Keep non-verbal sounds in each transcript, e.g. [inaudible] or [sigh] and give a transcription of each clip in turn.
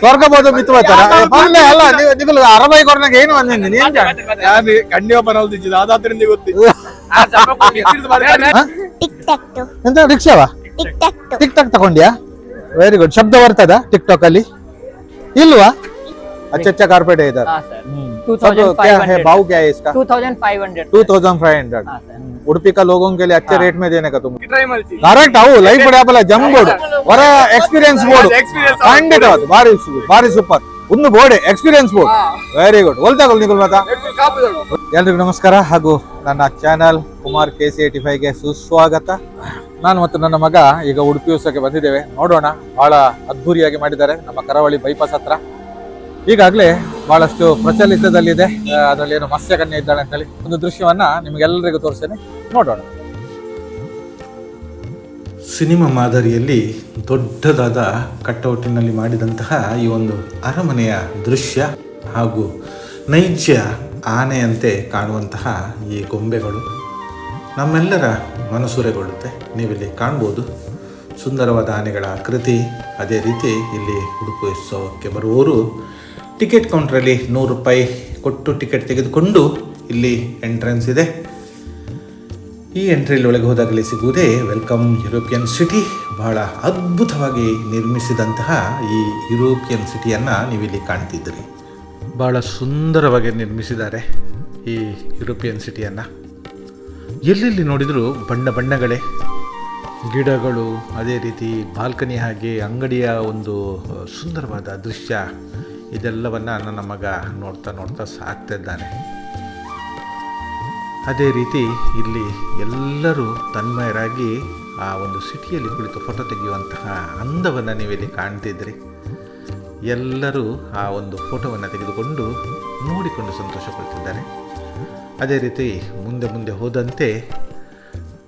ಸ್ವರ್ಗಬೋದು ಬಿತ್ತು ಅಲ್ಲ ಏನು ಅಂದಿನಿ ನೀನ್ ನಾನು ಟಿಕ್ ಟಾಕ್ ತಕೊಂಡಿಯಾ ವೆರಿ ಗುಡ್ ಶಬ್ದ ಬರ್ತದ ಟಿಕ್ ಟಾಕ್ ಅಲ್ಲಿ? ಇಲ್ವಾ? ಅಚ್ಚ ಕಾರ್ಪೆಟ್ ಇದ್ದಾರೆ. ಹ್ಮ್. इधर हाँ सर सब क्या है 2500 भाव क्या है इसका two thousand five hundred two thousand five hundred हाँ सर उडुपी का लोगों के लिए अच्छे हाँ. रेट में देने का तुम ಟ್ರೈ ಮಾಡ್ತೀನಿ ಕರೆಕ್ಟ್ ಅವು ಲೈಫ್ ಪಡೆಯಪ್ಪಲ್ಲ ಜಮ್ ಬೋರ್ಡ್ ಹೊರ ಎಕ್ಸ್ಪೀರಿಯನ್ಸ್ ಬೋರ್ಡ್ ಎಕ್ಸ್ಪೀರಿಯನ್ಸ್ ಖಂಡಿತವಾದ ಭಾರಿ ಸು- ಭಾರಿ ಸೂಪರ್ ಒಂದು board experience board very good ಒಲ್ತಾಗಲ್ ನಿಗುಲ್ ಮಾತಾ ಎಲ್ರಿಗೂ ನಮಸ್ಕಾರ ಹಾಗೂ ನನ್ನ channel Kumar K C eighty ಫೈವ್ಗೆ ಸುಸ್ವಾಗತ ನಾನು ಮತ್ತು ನನ್ನ ಮಗ ಈಗ ಉಡುಪಿ ಉತ್ಸವಕ್ಕೆ ಬಂದಿದ್ದೇವೆ ನೋಡೋಣ ಬಹಳ ಅದ್ಧೂರಿಯಾಗಿ ಮಾಡಿದ್ದಾರೆ ನಮ್ಮ ಕರಾವಳಿ ಬೈಪಾಸ್ ಹತ್ರ ಈಗಾಗಲೇ ಬಹಳಷ್ಟು ಪ್ರಚಲಿತದಲ್ಲಿದೆ. ಅದರಲ್ಲಿ ಏನು ಮತ್ಸ್ಯಕನ್ಯೆ ಇದ್ದಾಳೆ ಅಂತೇಳಿ ಒಂದು ದೃಶ್ಯವನ್ನ ನಿಮಗೆಲ್ಲರಿಗೂ ತೋರಿಸ್ತೇನೆ. ನೋಡೋಣ. ಸಿನಿಮಾ ಮಾದರಿಯಲ್ಲಿ ದೊಡ್ಡದಾದ ಕಟ್ಔಟಿನಲ್ಲಿ ಮಾಡಿದಂತಹ ಈ ಒಂದು ಅರಮನೆಯ ದೃಶ್ಯ ಹಾಗೂ ನೈಜ ಆನೆಯಂತೆ ಕಾಣುವಂತಹ ಈ ಗೊಂಬೆಗಳು ನಮ್ಮೆಲ್ಲರ ಮನಸೂರೆಗೊಳ್ಳುತ್ತೆ ನೀವಿಲ್ಲಿ ಕಾಣ್ಬೋದು. ಸುಂದರವಾದ ಆನೆಗಳ ಆಕೃತಿ, ಅದೇ ರೀತಿ ಇಲ್ಲಿ ಉಡುಪು ಉತ್ಸವಕ್ಕೆ ಬರುವವರು ಟಿಕೆಟ್ ಕೌಂಟ್ರಲ್ಲಿ ನೂರು ರೂಪಾಯಿ ಕೊಟ್ಟು ಟಿಕೆಟ್ ತೆಗೆದುಕೊಂಡು ಇಲ್ಲಿ ಎಂಟ್ರೆನ್ಸ್ ಇದೆ. ಈ ಎಂಟ್ರಿಯಲ್ಲಿ ಒಳಗೆ ಹೋದಾಗಲೇ ಸಿಗುವುದೇ ವೆಲ್ಕಮ್ ಯುರೋಪಿಯನ್ ಸಿಟಿ. ಬಹಳ ಅದ್ಭುತವಾಗಿ ನಿರ್ಮಿಸಿದಂತಹ ಈ ಯುರೋಪಿಯನ್ ಸಿಟಿಯನ್ನು ನೀವಿಲ್ಲಿ ಕಾಣ್ತಿದ್ದೀರಿ. ಬಹಳ ಸುಂದರವಾಗಿ ನಿರ್ಮಿಸಿದ್ದಾರೆ ಈ ಯುರೋಪಿಯನ್ ಸಿಟಿಯನ್ನು. ಎಲ್ಲೆಲ್ಲಿ ನೋಡಿದರೂ ಬಣ್ಣ ಬಣ್ಣಗಳೇ. ಗಿಡಗಳು, ಅದೇ ರೀತಿ ಬಾಲ್ಕನಿ ಹಾಗೆ ಅಂಗಡಿಯ ಒಂದು ಸುಂದರವಾದ ದೃಶ್ಯ. ಇದೆಲ್ಲವನ್ನು ನನ್ನ ಮಗ ನೋಡ್ತಾ ನೋಡ್ತಾ ಸಾಕ್ತಿದ್ದಾನೆ ಅದೇ ರೀತಿ ಇಲ್ಲಿ ಎಲ್ಲರೂ ತನ್ಮಯರಾಗಿ ಆ ಒಂದು ಸಿಟಿಯಲ್ಲಿ ಕುಳಿತು ಫೋಟೋ ತೆಗೆಯುವಂತಹ ಅಂದವನ್ನು ನೀವಿಲ್ಲಿ ಕಾಣ್ತಿದ್ರಿ. ಎಲ್ಲರೂ ಆ ಒಂದು ಫೋಟೋವನ್ನು ತೆಗೆದುಕೊಂಡು ನೋಡಿಕೊಂಡು ಸಂತೋಷಪಡ್ತಿದ್ದಾರೆ. ಅದೇ ರೀತಿ ಮುಂದೆ ಮುಂದೆ ಹೋದಂತೆ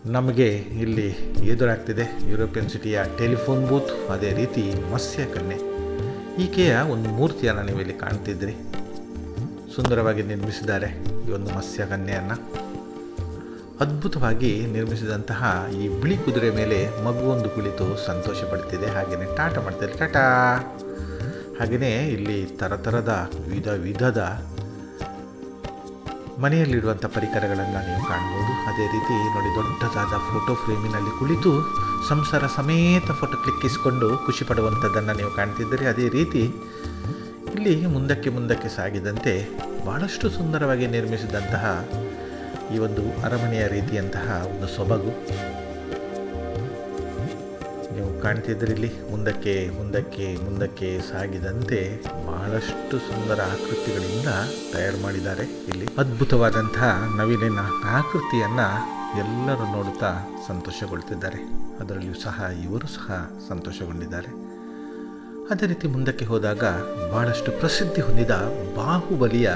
ನಮಗೆ ಇಲ್ಲಿ ಎದುರಾಗ್ತಿದೆ ಯುರೋಪಿಯನ್ ಸಿಟಿಯ ಟೆಲಿಫೋನ್ ಬೂತ್ ಅದೇ ರೀತಿ ಮತ್ಸ್ಯ ಕನ್ಯೆ. ಈಕೆಯ ಒಂದು ಮೂರ್ತಿಯನ್ನು ನೀವು ಇಲ್ಲಿ ಕಾಣ್ತಿದ್ರಿ ಸುಂದರವಾಗಿ ನಿರ್ಮಿಸಿದ್ದಾರೆ ಈ ಒಂದು ಮತ್ಸ್ಯ ಕನ್ಯೆಯನ್ನು. ಅದ್ಭುತವಾಗಿ ನಿರ್ಮಿಸಿದಂತಹ ಈ ಬಿಳಿ ಕುದುರೆ ಮೇಲೆ ಮಗುವೊಂದು ಕುಳಿತು ಸಂತೋಷ ಪಡ್ತಿದೆ. ಹಾಗೆಯೇ ಟಾಟ ಮಾಡ್ತಿದೆ ಟಾಟಾ! ಹಾಗೆಯೇ ಇಲ್ಲಿ ಥರಥರದ ವಿಧ ವಿಧದ ಮನೆಯಲ್ಲಿಡುವಂಥ ಪರಿಕರಗಳನ್ನು ನೀವು ಕಾಣ್ಬೋದು. ಅದೇ ರೀತಿ ನೋಡಿ ದೊಡ್ಡದಾದ ಫೋಟೋ ಫ್ರೇಮಿನಲ್ಲಿ ಕುಳಿತು ಸಂಸಾರ ಸಮೇತ ಫೋಟೋ ಕ್ಲಿಕ್ಕಿಸಿಕೊಂಡು ಖುಷಿ ಪಡುವಂಥದ್ದನ್ನು ನೀವು ಕಾಣ್ತಿದ್ದೀರಿ. ಅದೇ ರೀತಿ ಇಲ್ಲಿ ಮುಂದಕ್ಕೆ ಮುಂದಕ್ಕೆ ಸಾಗಿದಂತೆ ಭಾಳಷ್ಟು ಸುಂದರವಾಗಿ ನಿರ್ಮಿಸಿದಂತಹ ಈ ಒಂದು ಅರಮನೆಯ ರೀತಿಯಂತಹ ಒಂದು ಸೊಬಗು. ನೀವು ಕಾಣ್ತಿದ್ರಿ ಇಲ್ಲಿ ಮುಂದಕ್ಕೆ ಮುಂದಕ್ಕೆ ಮುಂದಕ್ಕೆ ಸಾಗಿದಂತೆ ಬಹಳಷ್ಟು ಸುಂದರ ಆಕೃತಿಗಳಿಂದ ತಯಾರು ಮಾಡಿದ್ದಾರೆ ಇಲ್ಲಿ. ಅದ್ಭುತವಾದಂತಹ ನವಿಲಿನ ಆಕೃತಿಯನ್ನು ಎಲ್ಲರೂ ನೋಡುತ್ತಾ ಸಂತೋಷಗೊಳ್ತಿದ್ದಾರೆ. ಅದರಲ್ಲಿಯೂ ಸಹ ಇವರು ಸಹ ಸಂತೋಷಗೊಂಡಿದ್ದಾರೆ. ಅದೇ ರೀತಿ ಮುಂದಕ್ಕೆ ಹೋದಾಗ ಬಹಳಷ್ಟು ಪ್ರಸಿದ್ಧಿ ಹೊಂದಿದ ಬಾಹುಬಲಿಯ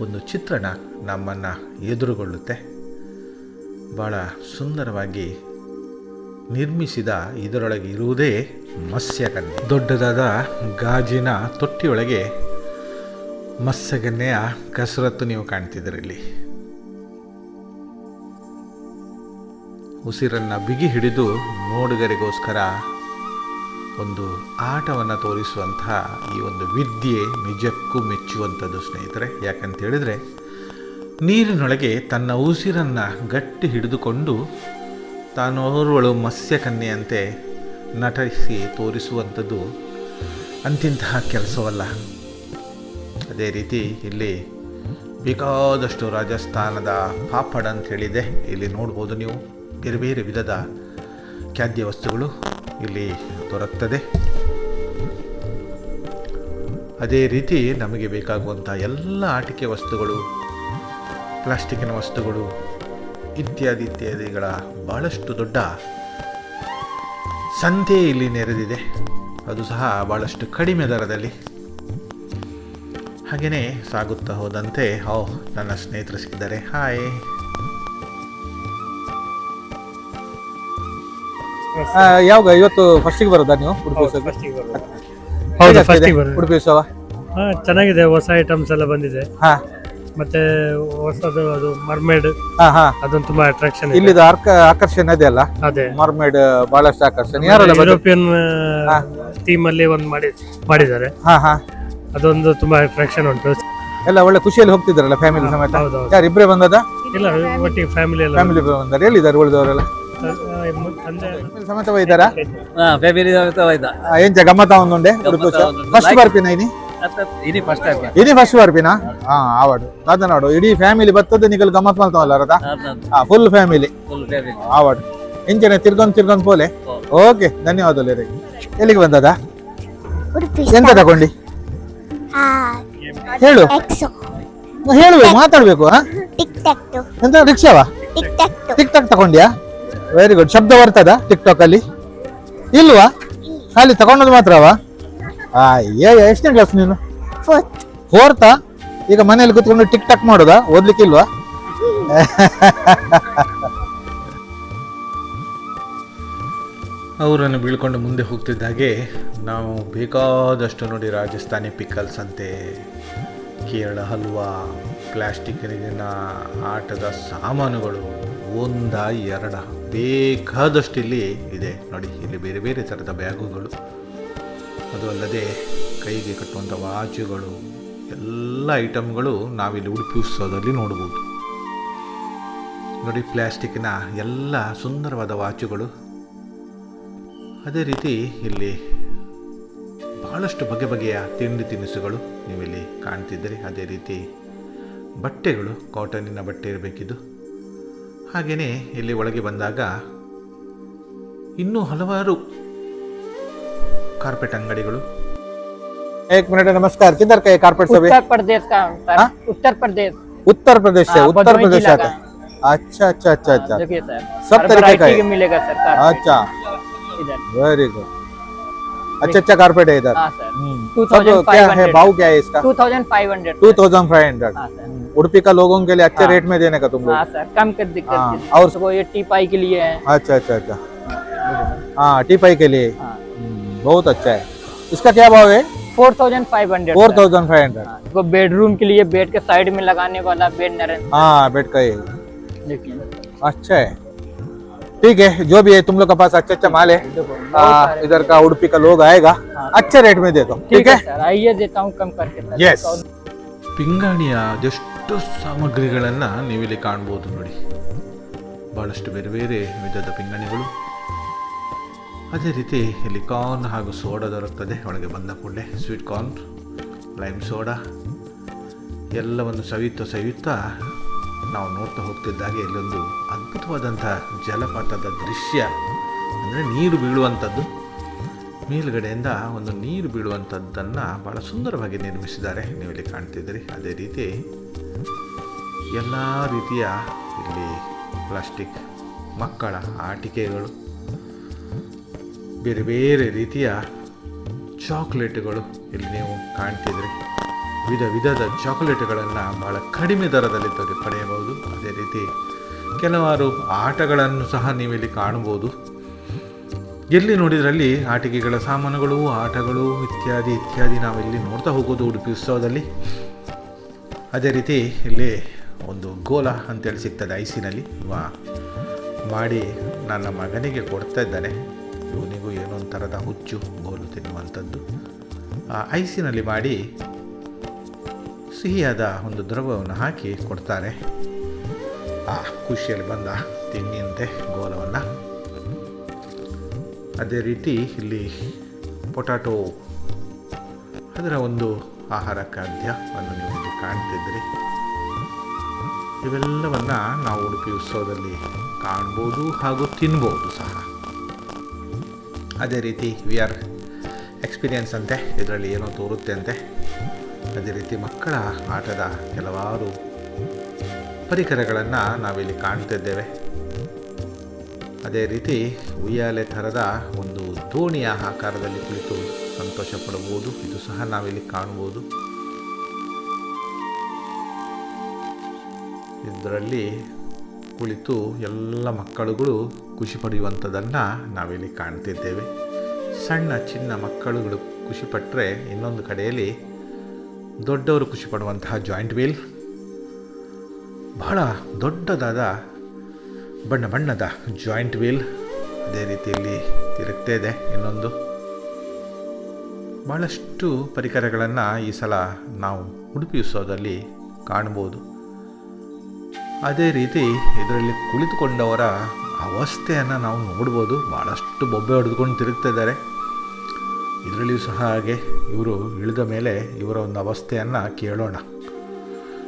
ಒಂದು ಚಿತ್ರಣ ನಮ್ಮನ್ನು ಎದುರುಗೊಳ್ಳುತ್ತೆ. ಭಾಳ ಸುಂದರವಾಗಿ ನಿರ್ಮಿಸಿದ ಇದರೊಳಗೆ ಇರುವುದೇ ಮತ್ಸ್ಯಗನ್ನೆ ದೊಡ್ಡದಾದ ಗಾಜಿನ ತೊಟ್ಟಿಯೊಳಗೆ ಮತ್ಸ್ಯಗನ್ನೆಯ ಕಸರತ್ತು ನೀವು ಕಾಣ್ತಿದ್ದೀರಿ ಇಲ್ಲಿ. ಉಸಿರನ್ನು ಬಿಗಿ ಹಿಡಿದು ನೋಡುಗರಿಗೋಸ್ಕರ ಒಂದು ಆಟವನ್ನು ತೋರಿಸುವಂತಹ ಈ ಒಂದು ವಿದ್ಯೆ ನಿಜಕ್ಕೂ ಮೆಚ್ಚುವಂಥದ್ದು ಸ್ನೇಹಿತರೆ. ಯಾಕಂತ ಹೇಳಿದರೆ, ನೀರಿನೊಳಗೆ ತನ್ನ ಉಸಿರನ್ನು ಗಟ್ಟಿ ಹಿಡಿದುಕೊಂಡು ತಾನು ಮತ್ಸ್ಯ ಮತ್ಸ್ಯಕನ್ಯೆಯಂತೆ ನಟಿಸಿ ತೋರಿಸುವಂಥದ್ದು ಅಂತಿಂತಹ ಕೆಲಸವಲ್ಲ. ಅದೇ ರೀತಿ ಇಲ್ಲಿ ಬೇಕಾದಷ್ಟು ರಾಜಸ್ಥಾನದ ಪಾಪಡ್ ಅಂತ ಹೇಳಿದೆ. ಇಲ್ಲಿ ನೋಡ್ಬೋದು ನೀವು. ಬೇರೆ ಬೇರೆ ವಿಧದ ಖಾದ್ಯ ವಸ್ತುಗಳು ಇಲ್ಲಿ ದೊರಕ್ತದೆ. ಅದೇ ರೀತಿ ನಮಗೆ ಬೇಕಾಗುವಂಥ ಎಲ್ಲ ಆಟಿಕೆ ವಸ್ತುಗಳು ಪ್ಲಾಸ್ಟಿಕ್ಕಿನ ವಸ್ತುಗಳು ಇತ್ಯಾದಿ ಇತ್ಯಾದಿಗಳ ಭಾಳಷ್ಟು ದೊಡ್ಡ ಸಂತೆ ಇಲ್ಲಿ ನೆರೆದಿದೆ. ಅದು ಸಹ ಭಾಳಷ್ಟು ಕಡಿಮೆ ದರದಲ್ಲಿ. ಹಾಗೆಯೇ ಸಾಗುತ್ತಾ ಹೋದಂತೆ ಓ ನನ್ನ ಸ್ನೇಹಿತರು ಸಿಕ್ಕಿದ್ದಾರೆ. ಹಾಯ್. ಯಾವಾಗ? ಇವತ್ತು ಫಸ್ಟಿಗೆ ಬರೋದಾ ನೀವು ಉಡುಪಿ ಹೌದು ಫಸ್ಟಿಗೆ ಬರೋದು. ಉಡುಪಿ ಉತ್ಸವ? ಹಾ ಚೆನ್ನಾಗಿದೆ. ಹೊಸ ಐಟಮ್ಸ್ ಎಲ್ಲ ಬಂದಿದೆ. ಹಾ. ಮತ್ತೆ ಹೊಸದು ಅದು ಮರ್ಮೇಡ್ ಹಾ ಹಾ. ಅದೊಂದು ತುಂಬಾ ಅಟ್ರಾಕ್ಷನ್ ಇಲ್ಲಿ ಇಲ್ಲಿದು ಆರ್ಕ ಆಕರ್ಷಣೆ ಇದೆಯಲ್ಲ ಅದೇ. ಮರ್ಮೇಡ್ ಬಹಳಷ್ಟು ಆಕರ್ಷಣೆ. ಯಾರೆಲ್ಲ? ಯುರೋಪಿಯನ್ ಟೀಮ್ ಅಲ್ಲಿ ಒಂದು ಮಾಡಿ ಮಾಡಿದ್ದಾರೆ. ಹಾ ಹಾ. ಅದೊಂದು ತುಂಬಾ ಅಟ್ರಾಕ್ಷನ್ ಉಂಟು. ಎಲ್ಲ ಒಳ್ಳೆ ಖುಷಿಯಲ್ಲಿ ಹೋಗ್ತಿದ್ರಲ್ಲ ಫ್ಯಾಮಿಲಿ ಸಮೇತ? ಯಾರು ಇಬ್ಬರೇ ಬಂದದ? ಇಲ್ಲ ಒಟ್ಟಿಗೆ ಫ್ಯಾಮಿಲಿ ಎಲ್ಲ ಫ್ಯಾಮಿಲಿ ಬಂದಾರೆ ಎಲ್ಲಿದ್ದಾರೆ ಉಳಿದವರೆಲ್ಲ ಸಮೇತ ಒಯ್ದಾರ ಫೆಬ್ರವರಿ ಹೋಯ್ತಾ ಏಂಚ ಗಮ್ಮತ್ತ ಒಂದುಂಡೆ. ಫಸ್ಟ್ ಬರ್ಪಿನ ಇನಿ? ಇಡೀ ಫಸ್ಟ್ ಟೈಮ್ ಇನಿ ಫಸ್ಟ್ ಬರ್ಪಿನ ಹಾ ಆವಾಡು. ಅದ ನೋಡು ಇಡೀ ಫ್ಯಾಮಿಲಿ ಬರ್ತದೆ ನಿಗಲ್ ಗಮ್ಮತ್ ಮಾಡ್ತಾವಲ್ಲ ಅರದ ಹಾ ಫುಲ್ ಫ್ಯಾಮಿಲಿ ಆವಾಡು. ಇಂಚನೆ ತಿರ್ಗೊಂಡ್ ತಿರ್ಗೊಂಡ್ ಪೋಲೆ. ಓಕೆ ಧನ್ಯವಾದಗಳು ರೀ ಎಲ್ಲಿಗೆ ಬಂದದ? ಎಂತ ತಗೊಂಡಿ? ಹೇಳು. ಹೇಳುವೆ ಮಾತಾಡ್ಬೇಕು ಎಂತ ರಿಕ್ಷಾವಾ? TikTok to TikTok ತಗೊಂಡ್ಯಾ? ವೆರಿ ಗುಡ್ ಶಬ್ದ ಬರ್ತದ ಟಿಕ್ ಟಾಕ್ ಅಲ್ಲಿ? ಇಲ್ವಾ? ಖಾಲಿ ತಗೊಂಡೋದು ಮಾತ್ರವಾ? ಎಷ್ಟನೇ ಕ್ಲಾಸ್ ನೀನು? ಫೋರ್ತ್ ಈಗ ಮನೇಲಿ ಕುತ್ಕೊಂಡು ಟಿಕ್ ಟಾಕ್ ಮಾಡೋದಾ? ಓದ್ಲಿಕ್ಕೆ ಇಲ್ವಾ ಅವರನ್ನು ಬೀಳ್ಕೊಂಡು ಮುಂದೆ ಹೋಗ್ತಿದ್ದಾಗೆ ನಾವು ಬೇಕಾದಷ್ಟು ನೋಡಿ ರಾಜಸ್ಥಾನಿ ಪಿಕಲ್ಸ್ ಅಂತೆ ಕೇರಳ ಹಲ್ವಾ ಪ್ಲಾಸ್ಟಿಕ್ಕಿನ ಆಟದ ಸಾಮಾನುಗಳು. ಒಂದ ಎರಡ ಬೇಕಾದಷ್ಟು ಇಲ್ಲಿ ಇದೆ. ನೋಡಿ, ಇಲ್ಲಿ ಬೇರೆ ಬೇರೆ ಥರದ ಬ್ಯಾಗುಗಳು. ಅದು ಅಲ್ಲದೆ ಕೈಗೆ ಕಟ್ಟುವಂಥ ವಾಚುಗಳು, ಎಲ್ಲ ಐಟಮ್ಗಳು ನಾವಿಲ್ಲಿ ಉಡುಪಿ ಉತ್ಸವದಲ್ಲಿ ನೋಡ್ಬೋದು. ನೋಡಿ ಪ್ಲಾಸ್ಟಿಕ್ನ ಎಲ್ಲ ಸುಂದರವಾದ ವಾಚುಗಳು. ಅದೇ ರೀತಿ ಇಲ್ಲಿ ಬಹಳಷ್ಟು ಬಗೆ ಬಗೆಯ ತಿಂಡಿ ತಿನಿಸುಗಳು ನೀವಿಲ್ಲಿ ಕಾಣ್ತಿದ್ದರೆ, ಅದೇ ರೀತಿ ಬಟ್ಟೆಗಳು ಕಾಟನಿನ ಬಟ್ಟೆ ಇರಬೇಕಿದ್ದು ಹಾಗೆಯೇ ಇಲ್ಲಿ ಒಳಗೆ ಬಂದಾಗ ಇನ್ನೂ ಹಲವಾರು ಕಾರ್ಪೆಟ್ ಅಂಗಡಿಗಳು एक मिनट नमस्कार किधर का है कारपेट सब उत्तर प्रदेश का सर हाँ? उत्तर प्रदेश उत्तर प्रदेश से हाँ, उत्तर भदोही प्रदेश से जिला आते हैं अच्छा अच्छा अच्छा अच्छा देखिए सर सब हर तरीके का variety है। के मिलेगा सर carpet अच्छा इधर वेरी गुड अच्छा अच्छा कारपेट है इधर। हाँ सर हम्म। सब क्या है? भाव क्या है इसका? Two thousand five hundred two thousand five hundred हाँ उड़पी का लोगों के लिए अच्छे हाँ। रेट में देने का तुम हाँ लोग कम कर दिक्कत हाँ, हाँ, और- और ये टीपाई के लिए है। अच्छा अच्छा अच्छा। हाँ। टीपाई के लिए। हाँ। हम्म, बहुत अच्छा है। इसका क्या भाव है? Four thousand five hundred four thousand five hundred वो बेडरूम के लिए बेड के साइड में लगाने वाला बेड नरेंद्र हाँ बेड का ये। अच्छा है। ठीक है जो भी है तुम लोग के पास अच्छा अच्छा माल है आ, इधर का उड़पी का लोग आएगा अच्छे रेट में दे दो ठीक ठीक है है सर आइए देता हूँ कम करके सर Yes. ಪಿಂಗಾಣಿಯ ಅದೆಷ್ಟು ಸಾಮಗ್ರಿಗಳನ್ನು ನೀವಿಲ್ಲಿ ಕಾಣ್ಬೋದು ನೋಡಿ ಭಾಳಷ್ಟು ಬೇರೆ ಬೇರೆ ವಿಧದ ಪಿಂಗಾಣಿಗಳು ಅದೇ ರೀತಿ ಇಲ್ಲಿ ಕಾರ್ನ್ ಹಾಗೂ ಸೋಡಾ ದೊರಕ್ತದೆ ಒಳಗೆ ಬಂದ ಕೂಡಲೇ ಸ್ವೀಟ್ ಕಾರ್ನ್ ಲೈಮ್ ಸೋಡಾ ಎಲ್ಲವನ್ನು ಸವಿಯುತ್ತಾ ಸವಿಯುತ್ತಾ ನಾವು ನೋಡ್ತಾ ಹೋಗ್ತಿದ್ದಾಗೆ ಇಲ್ಲೊಂದು ಅದ್ಭುತವಾದಂಥ ಜಲಪಾತದ ದೃಶ್ಯ, ಅಂದರೆ ನೀರು ಬೀಳುವಂಥದ್ದು. ಮೇಲುಗಡೆಯಿಂದ ಒಂದು ನೀರು ಬೀಳುವಂಥದ್ದನ್ನು ಭಾಳ ಸುಂದರವಾಗಿ ನಿರ್ಮಿಸಿದ್ದಾರೆ. ನೀವು ಇಲ್ಲಿ ಕಾಣ್ತಿದ್ದೀರಿ. ಅದೇ ರೀತಿ ಎಲ್ಲ ರೀತಿಯ ಇಲ್ಲಿ ಪ್ಲಾಸ್ಟಿಕ್ ಮಕ್ಕಳ ಆಟಿಕೆಗಳು, ಬೇರೆ ಬೇರೆ ರೀತಿಯ ಚಾಕ್ಲೇಟ್ಗಳು ಇಲ್ಲಿ ನೀವು ಕಾಣ್ತಿದ್ರಿ ವಿಧ ವಿಧದ ಚಾಕ್ಲೇಟ್ಗಳನ್ನು ಭಾಳ ಕಡಿಮೆ ದರದಲ್ಲಿ ತೋರಿ ಪಡೆಯಬಹುದು. ಅದೇ ರೀತಿ ಕೆಲವಾರು ಆಟಗಳನ್ನು ಸಹ ನೀವಿಲ್ಲಿ ಕಾಣಬಹುದು. ಎಲ್ಲಿ ನೋಡಿದ್ರಲ್ಲಿ ಆಟಿಕೆಗಳ ಸಾಮಾನುಗಳು, ಆಟಗಳು ಇತ್ಯಾದಿ ಇತ್ಯಾದಿ ನಾವಿಲ್ಲಿ ನೋಡ್ತಾ ಹೋಗೋದು ಉಡುಪಿ ಉತ್ಸವದಲ್ಲಿ. ಅದೇ ರೀತಿ ಇಲ್ಲಿ ಒಂದು ಗೋಲ ಅಂತೇಳಿ ಸಿಗ್ತದೆ ಐಸಿನಲ್ಲಿ. ವಾ, ಮಾಡಿ ನನ್ನ ಮಗನಿಗೆ ಕೊಡ್ತಾ ಇದ್ದಾನೆ. ಇವನಿಗೂ ಏನೋ ಒಂಥರದ ಹುಚ್ಚು, ಗೋಲು ತಿನ್ನುವಂಥದ್ದು. ಆ ಐಸಿನಲ್ಲಿ ಮಾಡಿ ಸಿಹಿಯಾದ ಒಂದು ದ್ರವವನ್ನು ಹಾಕಿ ಕೊಡ್ತಾರೆ. ಆ ಖುಷಿಯಲ್ಲಿ ಬಂದ ತಿಂಡಿಯಂತೆ ಗೋಲವನ್ನು. ಅದೇ ರೀತಿ ಇಲ್ಲಿ ಪೊಟ್ಯಾಟೊ. ಅದರ ಒಂದು ಆಹಾರ ಖಾದ್ಯವನ್ನು ನೀವು ಕಾಣ್ತಿದ್ರಿ ಇವೆಲ್ಲವನ್ನು ನಾವು ಉಡುಪಿ ಉತ್ಸವದಲ್ಲಿ ಕಾಣ್ಬೋದು ಹಾಗೂ ತಿನ್ಬೋದು ಸಹ. ಅದೇ ರೀತಿ ವಿ ಆರ್ ಎಕ್ಸ್ಪೀರಿಯನ್ಸ್ ಅಂತೆ. ಇದರಲ್ಲಿ ಏನೋ ತೋರುತ್ತೆ ಅಂತೆ. ಅದೇ ರೀತಿ ಮಕ್ಕಳ ಆಟದ ಕೆಲವಾರು ಪರಿಕರಗಳನ್ನು ನಾವಿಲ್ಲಿ ಕಾಣ್ತಿದ್ದೇವೆ. ಅದೇ ರೀತಿ ಉಯ್ಯಾಲೆ ಥರದ ಒಂದು ದೋಣಿಯ ಆಕಾರದಲ್ಲಿ ಕುಳಿತು ಸಂತೋಷ ಪಡಬಹುದು ಇದು ಸಹ ನಾವಿಲ್ಲಿ ಕಾಣಬಹುದು. ಇದರಲ್ಲಿ ಕುಳಿತು ಎಲ್ಲ ಮಕ್ಕಳುಗಳು ಖುಷಿ ಪಡೆಯುವಂಥದ್ದನ್ನು ನಾವಿಲ್ಲಿ ಕಾಣ್ತಿದ್ದೇವೆ. ಸಣ್ಣ ಚಿನ್ನ ಮಕ್ಕಳುಗಳು ಖುಷಿಪಟ್ಟರೆ ಇನ್ನೊಂದು ಕಡೆಯಲ್ಲಿ ದೊಡ್ಡವರು ಖುಷಿ ಪಡುವಂತಹ ಜಾಯಿಂಟ್ ವೀಲ್. ಬಹಳ ದೊಡ್ಡದಾದ ಬಣ್ಣ ಬಣ್ಣದ ಜಾಯಿಂಟ್ ವೀಲ್ ಅದೇ ರೀತಿಯಲ್ಲಿ ತಿರುಗ್ತಾ ಇದೆ ಇನ್ನೊಂದು. ಭಾಳಷ್ಟು ಪರಿಕರಗಳನ್ನು ಈ ಸಲ ನಾವು ಉಡುಪಿ ಕಾಣ್ಬೋದು ಅದೇ ರೀತಿ ಇದರಲ್ಲಿ ಕುಳಿತುಕೊಂಡವರ ಅವಸ್ಥೆಯನ್ನು ನಾವು ನೋಡ್ಬೋದು. ಭಾಳಷ್ಟು ಬೊಬ್ಬೆ ಹೊಡೆದುಕೊಂಡು ತಿರುಗ್ತಾ ಇದ್ದಾರೆ. ಇದರಲ್ಲಿಯೂ ಸಹ ಹಾಗೆ ಇವರು ಇಳಿದ ಮೇಲೆ ಇವರ ಒಂದು ಅವಸ್ಥೆಯನ್ನು ಕೇಳೋಣ.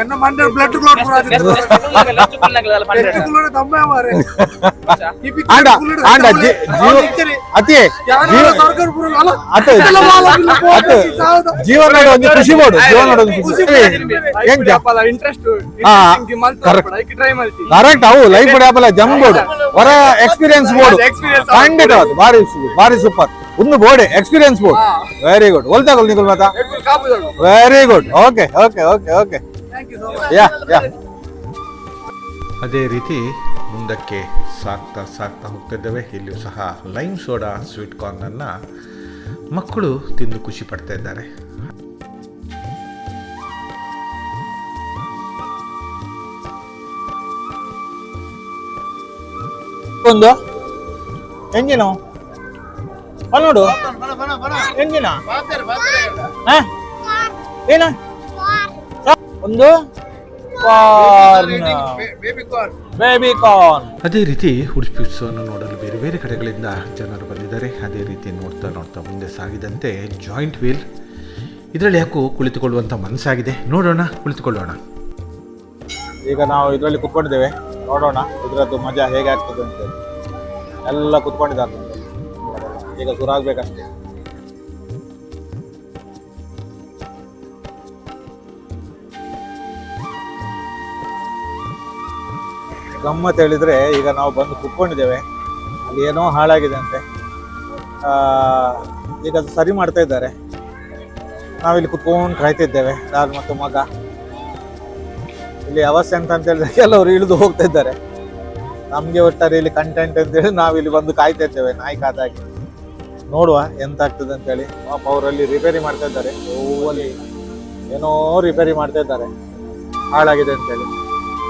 ಎನ್ನ ಮಂಡೆ ಬ್ಲಡ್ ಕ್ಲಾಟ್ ಕರೆಕ್ಟ್ ಅವು ಲೈಫ್ ಬೋರ್ಡ್ ಜಮ್ ಬೋರ್ಡ್ ಹೊರ ಎಕ್ಸ್ಪೀರಿಯನ್ಸ್ ಬೋರ್ಡ್ ಖಂಡಿತ ಬಾರಿ ಸೂಪರ್ ಒಂದು ಬೋಡೆ ಎಕ್ಸ್ಪೀರಿಯನ್ಸ್ ಬೋರ್ಡ್ ವೆರಿ ಗುಡ್ ಒಲ್ತಾಗಲ್ ನಿಗುಲ್ ಮಾತಾ very good okay okay okay okay yeah yeah ಅದೇ ರೀತಿ ಮುಂದಕ್ಕೆ ಸಾಕ್ತಾ ಸಾಕ್ತಾ ಹೋಗ್ತಿದ್ದೇವೆ. ಇಲ್ಲಿಯೂ ಸಹ ಲೈಮ್ ಸೋಡಾ ಸ್ವೀಟ್ ಕಾರ್ನನ್ನು ಮಕ್ಕಳು ತಿಂದು ಖುಷಿ ಪಡ್ತಾ ಇದ್ದಾರೆ. ಒಂದು. ಎಂಜಿನು? ನೋಡು. ಎಂಜಿನ? ಹಾ? ಏನ? ಒಂದು ಬೇಬಿ ಕಾರ್ ಅದೇ ರೀತಿ ಉಡುಪಿ ಉತ್ಸವವನ್ನು ನೋಡಲು ಬೇರೆ ಬೇರೆ ಕಡೆಗಳಿಂದ ಜನರು ಬಂದಿದ್ದಾರೆ. ಅದೇ ರೀತಿ ನೋಡ್ತಾ ನೋಡ್ತಾ ಮುಂದೆ ಸಾಗಿದಂತೆ ಜಾಯಿಂಟ್ ವೀಲ್ ಇದರಲ್ಲಿ ಯಾಕೋ ಕುಳಿತುಕೊಳ್ಳುವಂತ ಮನಸ್ಸಾಗಿದೆ. ನೋಡೋಣ ಕುಳಿತುಕೊಳ್ಳೋಣ. ಈಗ ನಾವು ಇದರಲ್ಲಿ ಕುತ್ಕೊಂಡಿದ್ದೇವೆ. ನೋಡೋಣ ಇದರದ್ದು ಮಜಾ ಹೇಗೆ ಆಗ್ತದೆ ಅಂತ ಎಲ್ಲ ಕುತ್ಕೊಂಡಿದ್ದಾರೆ. ಈಗ ಶುರು ಗಮ್ಮತ್ ಹೇಳಿದ್ರೆ ಈಗ ನಾವು ಬಂದು ಕುತ್ಕೊಂಡಿದ್ದೇವೆ. ಅಲ್ಲಿ ಏನೋ ಹಾಳಾಗಿದೆ ಅಂತೆ. ಈಗ ಅದು ಸರಿ ಮಾಡ್ತಾ ಇದ್ದಾರೆ. ನಾವಿಲ್ಲಿ ಕುತ್ಕೊಂಡು ಕಾಯ್ತಿದ್ದೇವೆ ನಾನು ಮತ್ತು ಮಗ. ಇಲ್ಲಿ ಅವಸ್ಥೆ ಅಂತ ಅಂತ ಹೇಳಿದ್ರೆ ಕೆಲವರು ಇಳಿದು ಹೋಗ್ತಾ ಇದ್ದಾರೆ. ನಮಗೆ ಒಟ್ಟಾರೆ ಇಲ್ಲಿ ಕಂಟೆಂಟ್ ಅಂತೇಳಿ ನಾವು ಇಲ್ಲಿ ಬಂದು ಕಾಯ್ತಾ ಇದ್ದೇವೆ, ನಾಯಿ ಕಾದಾಗಿ. ನೋಡುವ ಎಂತ ಆಗ್ತದೆ ಅಂತೇಳಿ ಪಾಪ ಅವರಲ್ಲಿ ರಿಪೇರಿ ಮಾಡ್ತಾ ಇದ್ದಾರೆ. ಓವಲ್ಲಿ ಏನೋ ರಿಪೇರಿ ಮಾಡ್ತಾ ಇದ್ದಾರೆ. ಹಾಳಾಗಿದೆ ಅಂತೇಳಿ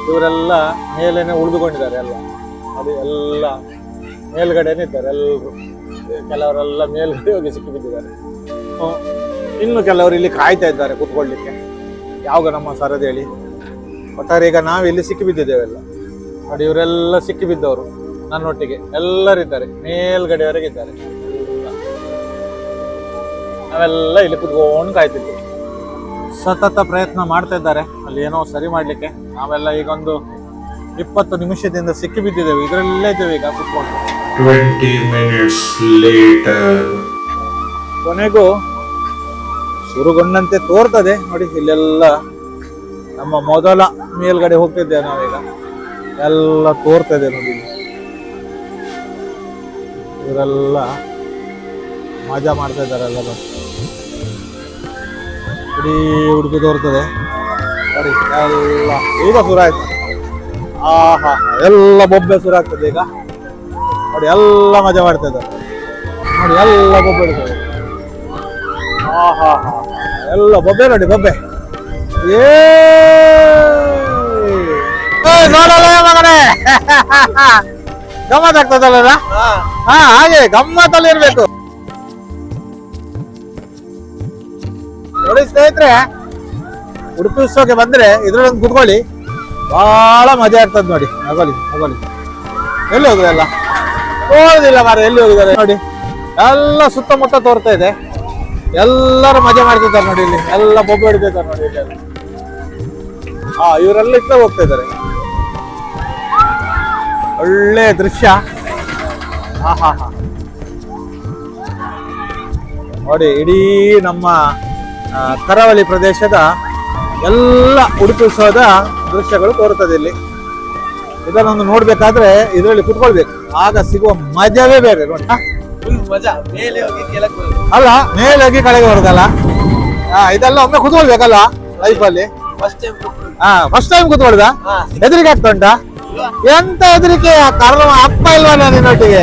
ಇವರೆಲ್ಲ ಮೇಲೇನೆ ಉಳಿದುಕೊಂಡಿದ್ದಾರೆ ಎಲ್ಲ. ಅದು ಎಲ್ಲ ಮೇಲ್ಗಡೆನೇ ಇದ್ದಾರೆ ಎಲ್ಲರೂ ಕೆಲವರೆಲ್ಲ ಮೇಲ್ಗಡೆ ಹೋಗಿ ಸಿಕ್ಕಿ ಬಿದ್ದಿದ್ದಾರೆ. ಇನ್ನು ಕೆಲವರು ಇಲ್ಲಿ ಕಾಯ್ತಾ ಇದ್ದಾರೆ ಕೂತ್ಕೊಳ್ಳಿಕ್ಕೆ. ಯಾವಾಗ ನಮ್ಮ ಸರದಿ ಹೇಳಿ? ಒಟ್ಟಾರೆ ಈಗ ನಾವು ಇಲ್ಲಿ ಸಿಕ್ಕಿಬಿದ್ದಿದ್ದೇವೆ ಎಲ್ಲ. ನೋಡಿ, ಇವರೆಲ್ಲ ಸಿಕ್ಕಿಬಿದ್ದವರು ನನ್ನೊಟ್ಟಿಗೆ. ಎಲ್ಲರಿದ್ದಾರೆ. ಮೇಲ್ಗಡೆಯವರೆಗಿದ್ದಾರೆ. ನಾವೆಲ್ಲ ಇಲ್ಲಿ ಕುತ್ಕೊಂಡು ಕಾಯ್ತಿದ್ದೇವೆ ಸತತ ಪ್ರಯತ್ನ ಮಾಡ್ತಾ ಇದ್ದಾರೆ. ಅಲ್ಲಿ ಏನೋ ಸರಿ ಮಾಡಲಿಕ್ಕೆ. ನಾವೆಲ್ಲ ಈಗ ಒಂದು ಇಪ್ಪತ್ತು ನಿಮಿಷದಿಂದ ಸಿಕ್ಕಿಬಿದ್ದಿದ್ದೇವೆ ಇದರಲ್ಲೇ ಇದ್ದೇವೆ ಈಗ ಕುತ್ಕೊಂಡು. ಕೊನೆಗೂ ಶುರುಗೊಂಡಂತೆ ತೋರ್ತದೆ. ನೋಡಿ ಇಲ್ಲೆಲ್ಲ ನಮ್ಮ ಮೊದಲ ಮೇಲ್ಗಡೆ ಹೋಗ್ತಿದ್ದೇವೆ ನಾವೀಗ. ಎಲ್ಲ ತೋರ್ತದೆ ನೋಡಿ. ಇವರೆಲ್ಲ ಮಜಾ ಮಾಡ್ತಾ ಇದ್ದಾರೆ ಎಲ್ಲ ಬಂದು ಇಡೀ ಉಡುಪಿ ತೋರ್ತದೆ. ನೋಡಿ ಎಲ್ಲ ಈಗ ಶುರು ಆಯ್ತು ಆಹಾ ಎಲ್ಲ ಬೊಬ್ಬೆ ಶುರು ಆಗ್ತದೆ ಈಗ. ನೋಡಿ ಎಲ್ಲ ಮಜಾ ಮಾಡ್ತಾ ಇದ್ದಾರೆ. ನೋಡಿ ಎಲ್ಲ ಬೊಬ್ಬೆ ಇರ್ತದೆ. ಆಹಾ ಹಾ ಎಲ್ಲ ಬೊಬ್ಬೆ ನೋಡಿ ಬೊಬ್ಬೆ. ಏ! ಏ, ನೋಡಲ್ಲ ಮಗನೇ? [laughs] ಗಮ್ಮತ್ ಆಗ್ತದಲ್ಲ ಹಾ ಹಾಗೆ ಗಮ್ಮತ್ತಲ್ಲಿ ಇರ್ಬೇಕು. ನೋಡಿ ಸ್ನೇಹಿತರೆ ಉಡುಪಿ ಉತ್ಸವಕ್ಕೆ ಬಂದ್ರೆ ಇದ್ರೊಳಗೆ ಕುತ್ಕೊಳ್ಳಿ. ಬಹಳ ಮಜಾ ಆಗ್ತದೆ ನೋಡಿ. ಹಗೋಲಿ ಹಗೋಲಿ ಎಲ್ಲಿ ಹೋಗಿದೆ ಎಲ್ಲ? ಹೋಗುದಿಲ್ಲ ಮಾರ ಎಲ್ಲಿ ಹೋಗಿದ್ದಾರೆ? ನೋಡಿ, ಎಲ್ಲ ಸುತ್ತಮುತ್ತ ತೋರ್ತಾ ಇದೆ. ಎಲ್ಲರೂ ಮಜಾ ಮಾಡ್ತಿದ್ದಾರೆ ನೋಡಿ ಇಲ್ಲಿ. ಎಲ್ಲ ಬೊಬ್ಬೆ ಹಿಡಿತಿದ್ದಾರೆ ನೋಡಿ ಇಲ್ಲಿ. ಹಾ ಇವರೆಲ್ಲ ಇಷ್ಟ ಹೋಗ್ತಾ ಇದ್ದಾರೆ. ಒಳ್ಳೆ ದೃಶ್ಯ. ಹಾ ಹಾ ಹಾ ನೋಡಿ, ಇಡೀ ನಮ್ಮ ಕರಾವಳಿ ಪ್ರದೇಶದ ಎಲ್ಲ ಉಡುಪಿಸೋದ ದೃಶ್ಯಗಳು ತೋರುತ್ತದೆ ಇಲ್ಲಿ. ಇದನ್ನೊಂದು ನೋಡ್ಬೇಕಾದ್ರೆ ಇದರಲ್ಲಿ ಕುತ್ಕೊಳ್ಬೇಕು. ಆಗ ಸಿಗುವ ಮಜವೇ ಬೇರೆ ನೋಡಿ. ಅಲ್ಲ ಮೇಲೆ ಹೋಗಿ ಕೆಳಗೆ ಬರುದಲ್ಲ? ಹಾ ಇದೆಲ್ಲ ಒಮ್ಮೆ ಕುತ್ಕೊಳ್ಬೇಕಲ್ಲ ಲೈಫಲ್ಲಿ ಫಸ್ಟ್ ಟೈಮ್ ಹಾ ಫಸ್ಟ್ ಟೈಮ್ ಕುತ್ಕೊಳ್ದ? ಹೆದರಿಕೆ ಆಗ್ತಾ ಉಂಟಾ ಎಂತ ಹೆದರಿಕೆ? ಕಾರಣ ಅಪ್ಪ ಇಲ್ವಾ ನಿನ್ನೊಟ್ಟಿಗೆ?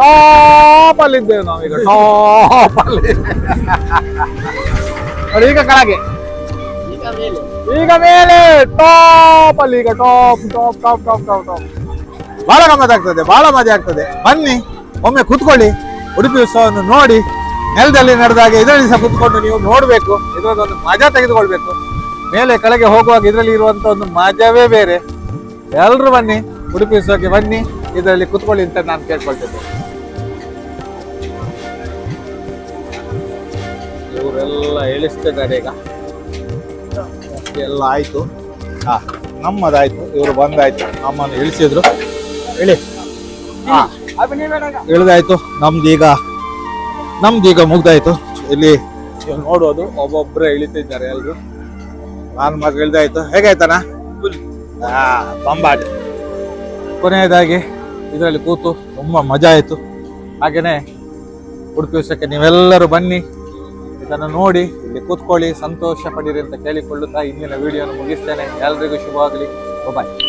ಟಾಪ್ ಅಲ್ಲಿ ಇದ್ದೇವೆ ನಾವೀಗ ಟಾಪ್ ಅಲ್ಲಿ ಈಗ ಕೆಳಗೆ ಈಗ ಮೇಲೆ ಟಾಪ್ ಅಲ್ಲಿ ಈಗ top top top top top top. ಬಹಳ ಗಮ್ಮತ್ ಆಗ್ತದೆ ಬಹಳ ಮಜಾ ಆಗ್ತದೆ. ಬನ್ನಿ, ಒಮ್ಮೆ ಕುತ್ಕೊಳ್ಳಿ. ಉಡುಪಿ ಉತ್ಸವವನ್ನು ನೋಡಿ, ನೆಲದಲ್ಲಿ ನಡೆದಾಗ ಇದರಲ್ಲಿ ಸಹ ಕುತ್ಕೊಂಡು ನೀವು ನೋಡಬೇಕು. ಒಂದು ಮಜಾ ತೆಗೆದುಕೊಳ್ಬೇಕು. ಮೇಲೆ ಕೆಳಗೆ ಹೋಗುವಾಗ ಇದರಲ್ಲಿ ಇರುವಂತ ಒಂದು ಮಜವೇ ಬೇರೆ. ಎಲ್ಲರೂ ಬನ್ನಿ, ಉಡುಪಿ ಉತ್ಸವಕ್ಕೆ ಬನ್ನಿ, ಇದರಲ್ಲಿ ಕುತ್ಕೊಳ್ಳಿ ಅಂತ ನಾನು ಕೇಳ್ಕೊಳ್ತೇನೆ ಇವರೆಲ್ಲ ಇಳಿಸ್ತಿದ್ದಾರೆ ಈಗ. ಎಲ್ಲ ಆಯ್ತು. ಹಾ ನಮ್ಮದಾಯ್ತು. ಇವರು ಬಂದಾಯ್ತು. ನಮ್ಮನ್ನು ಇಳಿಸಿದ್ರು. ಇಳಿ. ಹಾ ಈಗ ನಮ್ದೀಗ ನಮ್ದೀಗ ಮುಗ್ದಾಯ್ತು. ಇಲ್ಲಿ ನೋಡೋದು ಒಬ್ಬೊಬ್ಬರೇ ಇಳಿತಿದ್ದಾರೆ ಎಲ್ಲರೂ ನಾನು ಮಾತ್ರ ಇಳ್ದಾಯ್ತು. ಹೇಗಾಯ್ತಾನ ಹಾ ಬಂಬಾಟ್ ಕೊನೆಯದಾಗಿ ಇದರಲ್ಲಿ ಕೂತು ತುಂಬಾ ಮಜಾ ಆಯಿತು. ಹಾಗೆಯೇ ಉಡುಪಿ ವಿಷಯಕ್ಕೆ ನೀವೆಲ್ಲರೂ ಬನ್ನಿ. ಇದನ್ನು ನೋಡಿ ಇಲ್ಲಿ ಕೂತ್ಕೊಳ್ಳಿ ಸಂತೋಷ ಪಡಿರಿ ಅಂತ ಕೇಳಿಕೊಳ್ಳುತ್ತಾ ಇಂದಿನ ವಿಡಿಯೋನ ಮುಗಿಸ್ತೇನೆ. ಎಲ್ರಿಗೂ ಶುಭವಾಗಲಿ. ಬಾಯ್